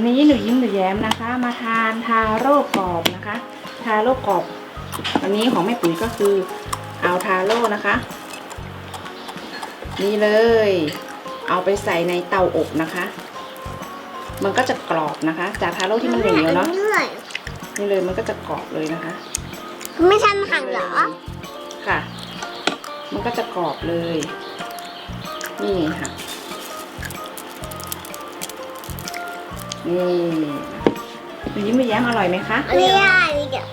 วันนี้หนูยิ้มหนูแย้มนะคะ มาทานทาโร่กรอบนะคะ ทาโร่กรอบ วันนี้ของแม่ปุ๋ยก็คือเอาทาโร่นะคะ นี่เลย เอาไปใส่ในเตาอบนะคะ มันก็จะกรอบนะคะ จากทาโร่ที่มันเหนียวๆเนาะเหนื่อยนี่เลยมันก็จะกรอบเลยนะคะไม่ทันหั่นเหรอค่ะ มันก็จะกรอบเลย นี่ค่ะ นี่หนูยิ้มหนูแย้มอร่อยไหมคะ ไม่ได้เดี๋ยว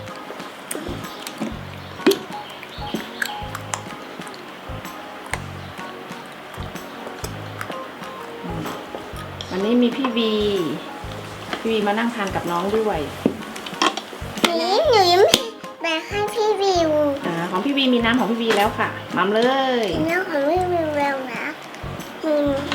วันนี้มีพี่วีพี่วีมานั่งทานกับน้องด้วยนี่หนูยิ้มแบ่งให้พี่วิวอ่าของพี่วีมีน้ำของพี่วีแล้วค่ะมัมเลยเรื่องของพี่วิวแล้วนะมีมี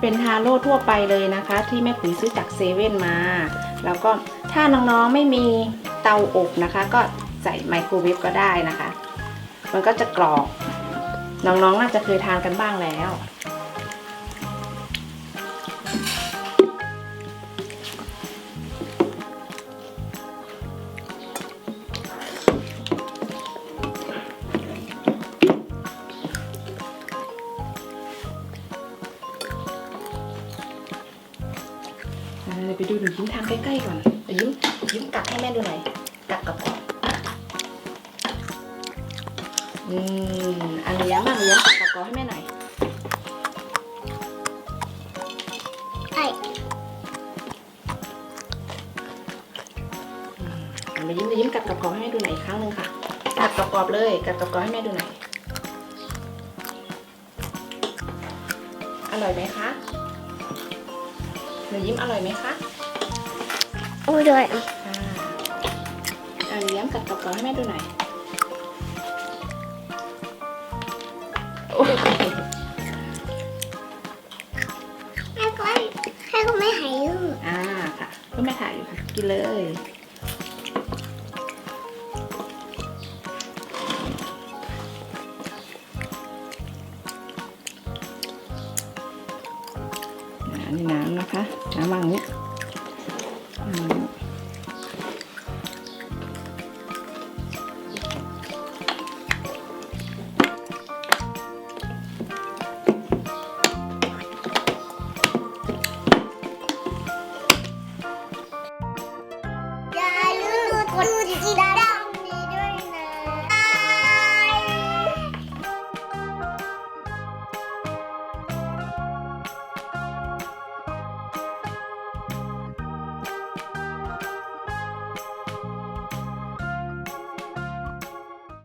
เป็นทาโร่ทั่วไปเลยนะคะ ที่แม่ปุ๋ยซื้อจากเซเว่นมา แล้วก็ถ้าน้องๆไม่มีเตาอบนะคะ ก็ใส่ไมโครเวฟก็ได้นะคะ มันก็จะกรอบ น้องๆน่าจะเคยทานกันบ้างแล้ว เดี๋ยวไปดูหนูยิ้มทำใกล้ๆก่อนเดี๋ยวยิ้มยิ้มกัดให้แม่ดูหน่อยกัดกับกรอบอืมอันเลี้ยงบ้างเลี้ยงกัดกับกรอบให้แม่หน่อยไอ้อันไปยิ้มไปยิ้มกัดกับกรอบให้แม่ดูหน่อยอีกครั้งหนึ่งค่ะกัดกับกรอบเลยกัดกับกรอบให้แม่ดูหน่อยอร่อยไหมคะ หนูยิ้มอร่อยไหมคะโอ้ยด้วยค่ะอันเลี้ยงกัดกับกรอบให้แม่ดูหน่อยโอ้ยให้ก็ให้ก็ไม่หายยืดอ่าค่ะก็ไม่ถ่ายอยู่ค่ะ กินเลย ในน้ำนะคะน้ำวางเนี้ย